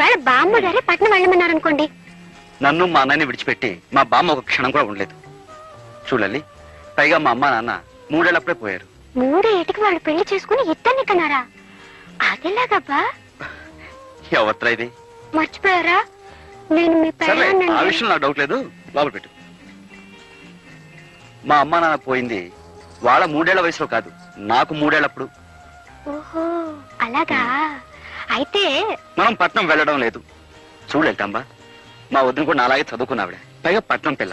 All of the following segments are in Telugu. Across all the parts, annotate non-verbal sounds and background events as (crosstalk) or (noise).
ఒకవేళ బామ్మ గారే పట్నం వెళ్ళమన్నారనుకోండి. నన్ను మా అన్నయ్యని విడిచిపెట్టి మా బామ్మ ఒక క్షణం కూడా ఉండలేదు. చూడాలి పైగా మా అమ్మ నాన్న మూడేళ్ళప్పుడే పోయారు. మూడు ఏటికి వాళ్ళు పెళ్ళి చేసుకుని ఇద్దరిని కన్నారా? అదెలాగబ్బా. ఎవత్రా ఇది? మర్చిపోయారా? నేను మీ ఆ విషయం నాకు డౌట్ లేదు. లోపల పెట్టు. మా అమ్మ నాన్న పోయింది వాళ్ళ మూడేళ్ళ వయసులో కాదు నాకు మూడేళ్ళప్పుడు ఓహో అలాగా. అయితే మనం పట్నం వెళ్ళడం లేదు. చూడెళ్తాంబా మా వద్దును కూడా అలాగే చదువుకున్న ఆవిడ పైగా పట్నం పిల్ల.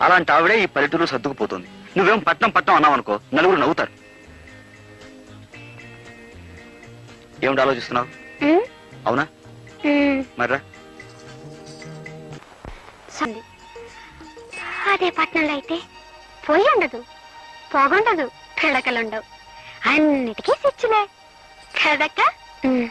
అలాంటి ఆవిడే ఈ పల్లెటూరు సర్దుకుపోతుంది. నువ్వేం పట్నం పట్నం అన్నావు అనుకో నలుగురు నవ్వుతారు. ఏమిటి ఆలోచిస్తున్నావు? అవునా? మర్రా. అదే పట్నంలో అయితే పొయ్యి ఉండదు పొగుండదు పిడకలుండవు అన్నిటికీ కదక్క. ఉమ్, ఉమ్. ఏంటక్కా?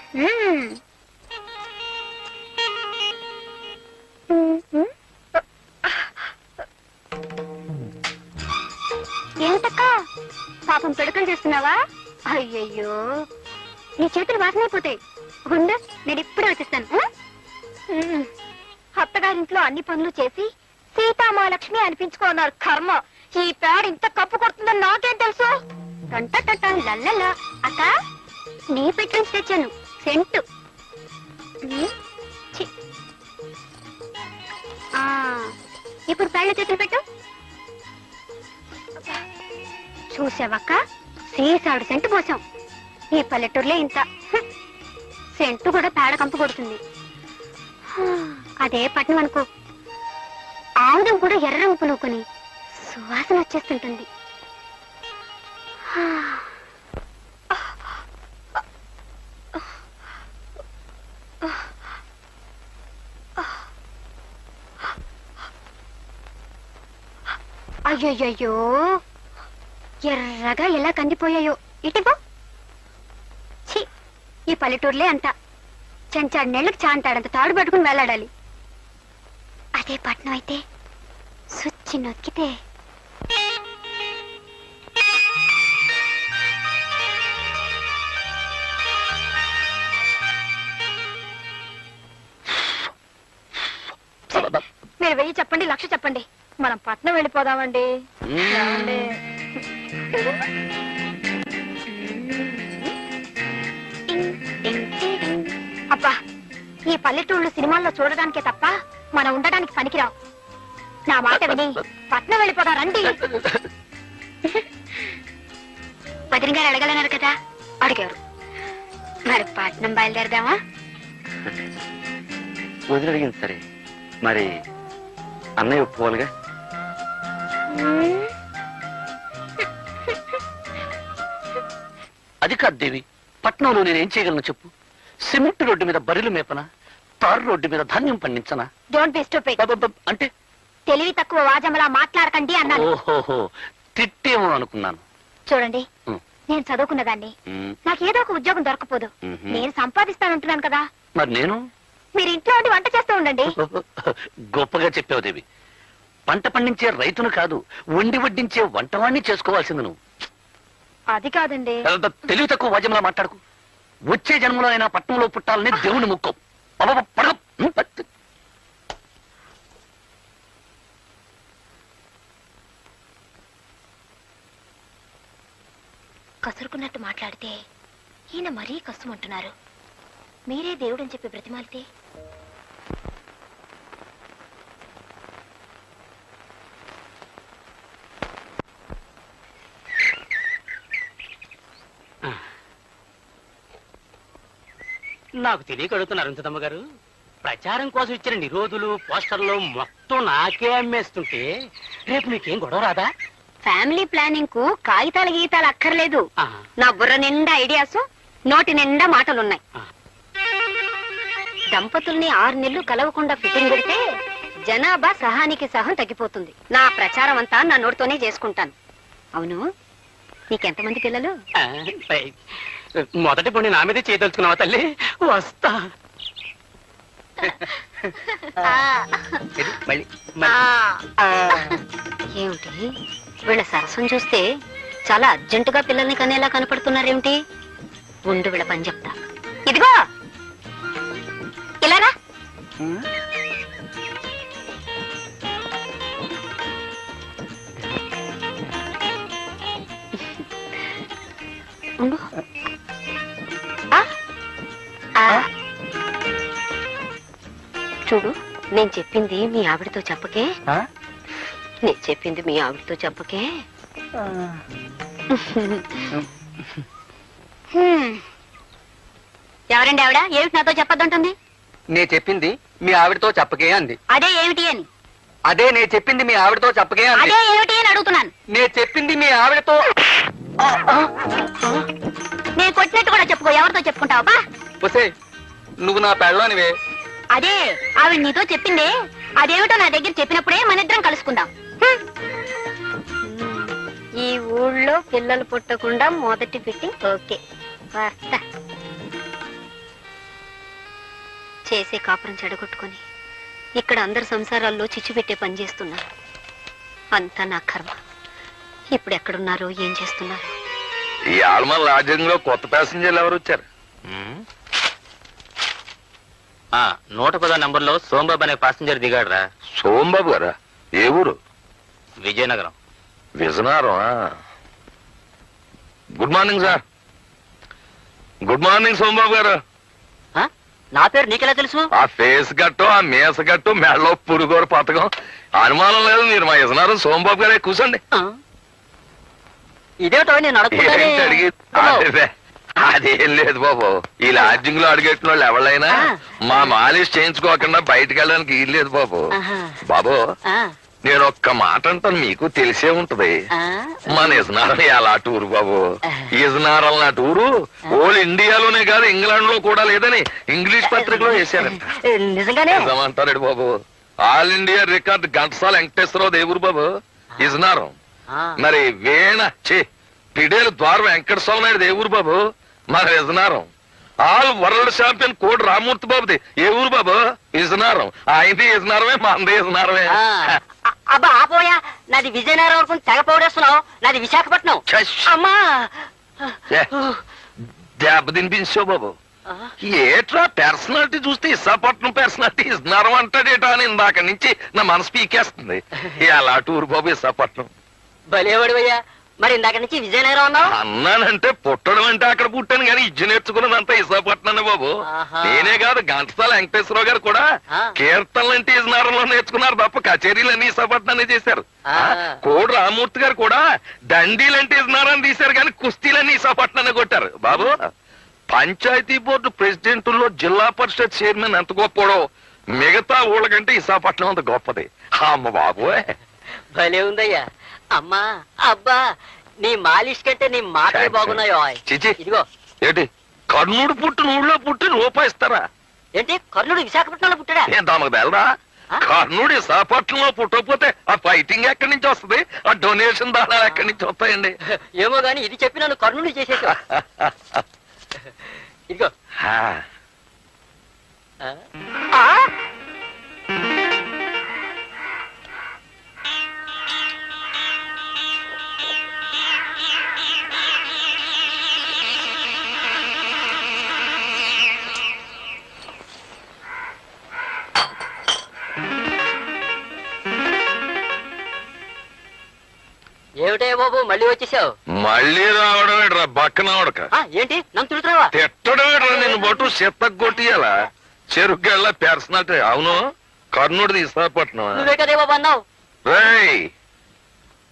పాపం పిడకలు చేస్తున్నావా? అయ్యయ్యో. నీ చేతులు వాసనైపోతాయి ఉండు నేను ఇప్పుడే వచ్చేస్తాను. అత్తగారింట్లో అన్ని పనులు చేసి సీతామహాలక్ష్మి అనిపించుకున్నారు కర్మ. ఈ పేడ ఇంత కప్పు కొడుతుందని నాకేం తెలుసు? టంట టంట లల్లలా. అక్క? నీ పెట్టి నుంచి తెచ్చాను. సెంటు. ఛీ. ఆ, ఇప్పుడు పేళ్ళ చేతులు పెట్టు. చూసావక్క? సీసాడు సెంటు పోసాం. ఈ పల్లెటూరులో ఇంత. సెంటు కూడా పేడ కంపు కొడుతుంది. అదే పట్నం అనుకో. ఆముదం కూడా ఎర్ర రంగు పులుకొని సువాసన వచ్చేస్తుంటుంది. అయ్యయ్యో ఎర్రగా ఎలా కందిపోయాయో. ఇటిపో ఛీ ఈ పల్లెటూరులే అంతా. చెంచాడు నెళ్ళకి చాంతాడంత తాడు పట్టుకుని వెళ్ళాడాలి. అదే పట్నం అయితే సుచ్చి నొక్కితే. మీరు వెయ్యి చెప్పండి లక్ష చెప్పండి. మనం పట్నం వెళ్ళిపోదామండి. ఏమండి? అబ్బా ఈ పల్లెటూళ్ళు సినిమాల్లో చూడడానికే తప్ప మనం ఉండడానికి పనికిరావు. నా మాట విని పట్నం వెళ్ళిపోదా రండి. వదిన గారు అడగలన్నారు కదా? అడిగారు. మరి పట్నం బయలుదేరదామా? వదిలి అడిగింది సరే. మరి అన్నయ్య ఒప్పుకోవాలిగా? అది కాదు దేవి పట్నంలో నేనేం చేయగలను చెప్పు? సిమెంట్ రోడ్డు మీద బరిలు మేపనా? తారు రోడ్డు మీద ధాన్యం పండించనా? డోంట్ అంటే? తెలివి తక్కువ వాజమలా మాట్లాడకండి అన్నాను. ఓహోహో తిట్టేమో అనుకున్నాను. చూడండి. నేను చదువుకున్నదాన్ని. నాకేదో ఒక ఉద్యోగం దొరకపోదు. నేను సంపాదిస్తానంటున్నాను కదా. మరి నేను? మీరు ఇంట్లో ఉండి వంట చేస్తూ ఉండండి. గొప్పగా చెప్పావు దేవి. పంట పండించే రైతును కాదు వండి వడ్డించే వంటవాణ్ణి చేసుకోవాల్సింది నువ్వు. అది కాదండి. తెలివి తక్కువ వాద్యంలా మాట్లాడుకు. వచ్చే జన్మలో అయినా పట్నంలో పుట్టాలని దేవుని ముక్కో. కసురుకున్నట్టు మాట్లాడితే ఈయన మరీ కష్టమంటున్నారు మీరే దేవుడని చెప్పి బ్రతిమాలితే నాకు తెలియక అడుగుతున్నారు అరుంధతమ్మ గారు. ప్రచారం కోసం ఇచ్చిన నిరోధులు పోస్టర్లు మొత్తం నాకే అమ్మేస్తుంటే రేపు మీకేం గొడవ రాదా? ఫ్యామిలీ ప్లానింగ్కు కాగితాల గీతాలు అక్కర్లేదు. ఆహా. నా బుర్ర నిండా ఐడియాస్ నోటి నిండా మాటలున్నాయి. ఆ. దంపతుల్ని ఆరు నెలలు కలవకుండా ఫిట్టింగ్ పెడితే జనాభా సహానికి సహం తగ్గిపోతుంది. నా ప్రచారం అంతా నా నోటితోనే చేసుకుంటాను. అవును? నీకెంతమంది పిల్లలు? ఆ, పై, మొదటి పొండి నా మీదే చేయదలుచుకున్నావా తల్లి? వస్తా. మళ్ళీ. ఏమిటి? వీళ్ళ సరసం చూస్తే చాలా అర్జెంటుగా పిల్లల్ని కనేలా కనపడుతున్నారేమిటి? ఉండు వీళ్ళ పని చెప్తా. ఇదిగో! ఇలారా ఉండు. చూడు నేను చెప్పింది మీ ఆవిడతో చెప్పకే. నేను చెప్పింది మీ ఆవిడతో చెప్పకే. ఎవరండి ఆవిడ? ఏమిటి నాతో చెప్పొద్దంటుంది? నే చెప్పింది మీ ఆవిడతో చెప్పకే అంది. అదే ఏమిటి అని. అదే నే చెప్పింది మీ ఆవిడతో చెప్పకే అంది. అదే ఏమిటి అని అడుగుతున్నాను. నే చెప్పింది మీ ఆవిడతో నేను కొట్టినట్టు కూడా చెప్పుకో ఎవరితో చెప్పుకుంటావు బా వసే నువ్వు నా పెళ్ళానివే. అదే ఆవిడ నీతో చెప్పిందే. అదేమిటో నా దగ్గర చెప్పినప్పుడే మన ఇద్దరం కలుసుకుందాం. హ్మ్. ఈ ఊళ్ళో పిల్లలు పుట్టకుండా మొదటి ఫిట్టింగ్ ఓకే. వస్తా చేసే కాపురం చెడగొట్టుకొని ఇక్కడ అందరి సంసారాల్లో చిచ్చు పెట్టే పని చేస్తున్నారు అంతా నా కర్మ. ఇప్పుడు ఎక్కడున్నారో ఏం చేస్తున్నారు? ఈ ఆల్మన్ లాడ్జింగ్లో కొత్త ప్యాసింజర్లు ఎవరు వచ్చారు ఆ, నూట పదో నంబర్లో సోంబాబు అనే పాసింజర్ దిగాడురా. సోంబాబు గారా? ఏ ఊరు? Vizianagaram. Vizianagaram good morning sir. Good morning Sombabu garu. ఆ? నా పేరు నీకెలా తెలుసు? ఆ ఫేస్ గట్టు ఆ మీస గట్టు మెడలో పురుగోరు పథకం అనుమానం లేదు మీరు మా విజయనగరం సోంబాబు గారే కూర్చోండి ఆ? ఇదేమిటో నేను అడగకుండానే- ఏంటి అడిగి అదే, అదేం లేదు బాబు. ఈ లాడ్జింగ్లో అడిగెట్టిన వాళ్ళు ఎవరైనా. మా మాలిష్ చేయించుకోకుండా బయటకు వెళ్ళడానికి వీల్లేదు బాబు. ఆహా. బాబు ఆ, నేను ఒక్క మాట అంటాను మీకు తెలిసే ఉంటది. మన ఇజనారం ఎలా టూరు బాబు? ఇజనారం నా టూరు? ఓల్ ఇండియాలోనే కాదు ఇంగ్లాండ్లో కూడా లేదని ఇంగ్లీష్ పత్రికలో నిజమంటాడు బాబు? All India record Ghantasala Venkateswararao దేవురు బాబు. ఇజనారం మరి వేణ చే పిడేలు ద్వార వెంకట స్వామి నాయుడు ఊరు బాబు. మరి విజనారం ఆల్ వరల్డ్ ఛాంపియన్ కోడి రామూర్తి బాబుది. ఏ ఊరు బాబు? విజనారం ఆయనది విజనారమే మంది విజనారమే ఆ. అ- అబ్బా ఆపోయా. నాది విజయనగరం వరకు తెగ పౌడేస్తున్నావు నాది విశాఖపట్నం. అమ్మా. దెబ్బ తినిపించావు బాబు. ఏట్రా పర్సనాలిటీ చూస్తే ఇసాపట్నం పర్సనాలిటీ ఇస్తున్నారం అంటాడేటా అని ఇందాక నుంచి నా మనసు పీకేస్తుంది. (laughs) ఎలా టూర్ బాబు ఇసాపట్నం భలేవాడివయ్యా. మరి ఇందాక నుంచి విజయనగరం అన్నావు? అన్నానంటే పుట్టడం అంటే అక్కడ పుట్టాను కానీ ఇజ్జు నేర్చుకున్నదంతా ఇసాపట్నం బాబు. ఆహా. నేనే కాదు ఘంటసాల వెంకటేశ్వరరావు గారు కూడా ఆ. కీర్తనలు అంటే ఇజనారంలో నేర్చుకున్నారు తప్ప కచేరీలన్నీ ఇసాపట్నాన్ని చేశారు. ఆ. కోడి రామూర్తి గారు కూడా దండీలంటే ఇజనారాన్ని తీశారు కానీ కుస్తీలన్నీ ఇసాపట్నాన్ని కొట్టారు. బాబు పంచాయతీ బోర్డు ప్రెసిడెంట్లో జిల్లా పరిషత్ చైర్మన్ ఎంత గొప్పడో మిగతా ఊళ్ళకంటే విశాఖపట్నం అంత గొప్పది. అమ్మ బాబోయ్. భలే ఉందయ్యా. అమ్మా అబ్బా నీ మాలిష్ కంటే నీ మాటలే బాగున్నాయో చిచి ఇదిగో. ఏంటి? కర్ణుడు పుట్టిన ఊళ్ళో పుట్టి రూపాయిస్తారా ఏంటి? కర్ణుడు విశాఖపట్నంలో పుట్టాడా? ఏం తమకు తెలరా? కర్ణుడు విశాఖపట్నంలో పుట్టకపోతే ఆ ఫైటింగ్ ఎక్కడి నుంచి వస్తుంది? ఆ డొనేషన్ దానాలు ఎక్కడి నుంచి వస్తాయండి? (laughs) ఏమో గాని ఇది చెప్పి నన్ను కర్ణుడు చేసేసావు. (laughs) ఇదిగో. ఏమిటే బాబు మళ్ళీ వచ్చేసావు. మళ్ళీ రావడం ఏంట్రా బక్కన ఉడక ఆ, ఏంటి? నన్ను తిడుతున్నావా? తిట్టడం ఏంట్రా నేను బొట్టు చెత్తగొట్టియాలా చెరుగ్గళ్ళ పర్సనాలిటీ అవును? కర్ణుడిది విశాఖపట్నం నువ్వే కదే బాబు అన్నావు. రేయ్!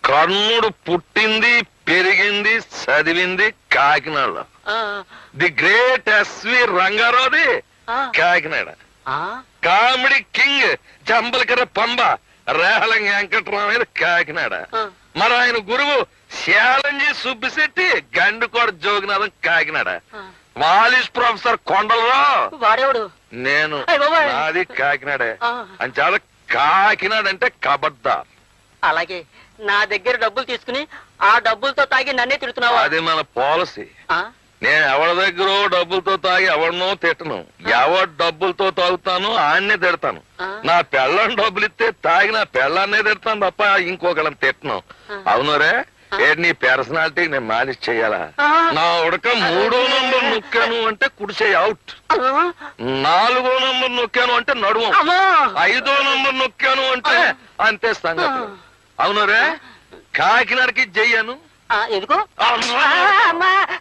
కర్ణుడు పుట్టింది పెరిగింది చదివింది కాకినాడలో. ఆ, ది గ్రేట్ ఎస్వి రంగారావుది కాకినాడ. కామెడీ కింగ్ జంబలకర పంబ రేహలం వెంకటరామయ్య కాకినాడ. మరి ఆయన గురువు శాలంజి సుబ్బిశెట్టి గండుకోడ జోగినాథం కాకినాడ. మాలిష్ ప్రొఫెసర్ కొండలరావు. వాడేవాడు? నేను. నాది కాకినాడే. చాలా కాకినాడ అంటే కబడ్దార్ అలాగే నా దగ్గర డబ్బులు తీసుకుని ఆ డబ్బులతో తాగి నన్నే తిడుతున్నావా? అది మన పాలసీ? నేను ఎవరి దగ్గర డబ్బులతో తాగి ఎవరినో తిట్టను. ఎవరు డబ్బులతో తాగుతాను ఆన్నే తిడతాను. నా పెళ్ళం డబ్బులు ఇస్తే తాగి నా పెళ్ళాన్నే తిడతాను తప్ప ఇంకొకళ్ళని తిట్టను. అవునరే ఏ నీ పర్సనాలిటీ నేను మాలిష్ చెయ్యాలా నా ఉడక మూడో నంబర్ నొక్కాను అంటే కుడిసే అవుట్ నాలుగో నంబర్ నొక్కాను అంటే నడుము. ఐదో నంబర్ నొక్కాను అంటే అంతే సంగతి. అవును రే? కాకినాడకి జయ్యాను. ఎందుకు?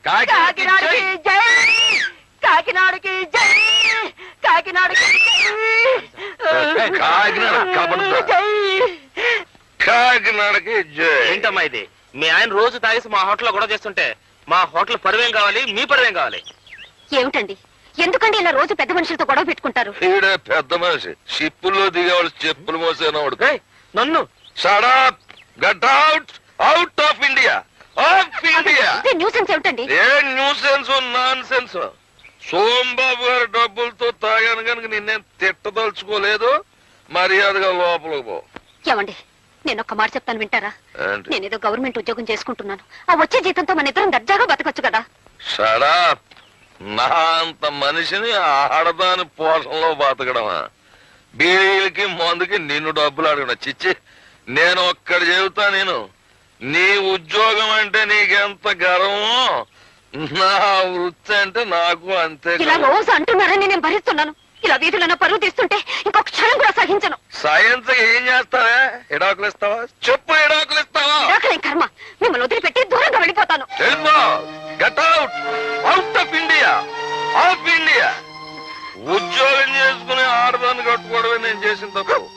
కాకినాడకి జై. కాకినాడకి జై. కాకినాడకి కాకినాడకి జై. ఏంటమ్మా ఇది? మీ ఆయన రోజు తాగేసి మా హోటల్లో గొడవ చేస్తుంటే మా హోటల్ పరువేం కావాలి? మీ పరువేం కావాలి? ఏమిటండి? ఎందుకండి ఇలా రోజు పెద్ద మనుషులతో గొడవ పెట్టుకుంటారు? ఈడే పెద్ద మనిషి. షిప్పుల్లో దిగేవాళ్ళు చెప్పులు మోసేనవాడు ఏయ్, నన్ను. Shut up get out out of India of India nuisance ఏమిటండి? ఏ న్యూసెన్స్ నాన్ సెన్స్ సోంబాబు గారి డబ్బులతో తాగాను కనుక నిన్నేం తిట్టదలుచుకోలేదు? మర్యాదగా లోపలికి పో. ఏమండి నేను ఒక్క మాట చెప్తాను వింటారా? నేనేదో గవర్నమెంట్ ఉద్యోగం చేసుకుంటున్నాను. ఆ వచ్చే జీతంతో మన ఇద్దరం దర్జాగా బతకొచ్చు కదా. షడప్ నా అంత మనిషిని ఆడదాని పోషణలో బతకడమా? బీడీలకి మందుకి నిన్ను డబ్బులు అడగడం. చిచ్చి నేను ఒక్కడి చెబుతా నేను. నీ ఉద్యోగం అంటే నీకెంత గర్వమో నా వృత్తి అంటే నాకు అంతే ఇలా. రోజు అంటున్నారని నేను భరిస్తున్నాను. ఇలా వీధులను పరువు తీస్తుంటే ఇంకొక క్షణం కూడా సహించను. సైన్స్ ఏం చేస్తావా? ఎడాకులు ఇస్తావా? చెప్పు ఎడాకులు ఇస్తావా? కర్మ? మిమ్మల్ని వదిలిపెట్టి దూరంగా వెళ్ళిపోతాను. వెళ్ళిపో get out. Out of India. Of India. ఉద్యోగం చేసుకుని ఆడదాన్ని కట్టుకోవడమే నేను చేసిన తప్పు.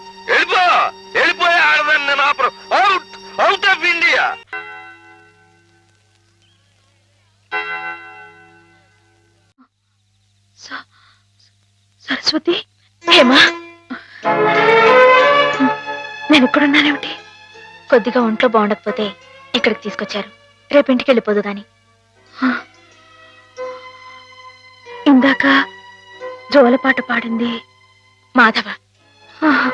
సరస్వతి? హేమా? నేను ఇక్కడున్నానేమిటి? కొద్దిగా ఒంట్లో బాగుండకపోతే ఇక్కడికి తీసుకొచ్చారు. రేపు ఇంటికి వెళ్ళిపోదు గాని. హ. ఇందాక జోలపాట పాడింది మాధవ. హ.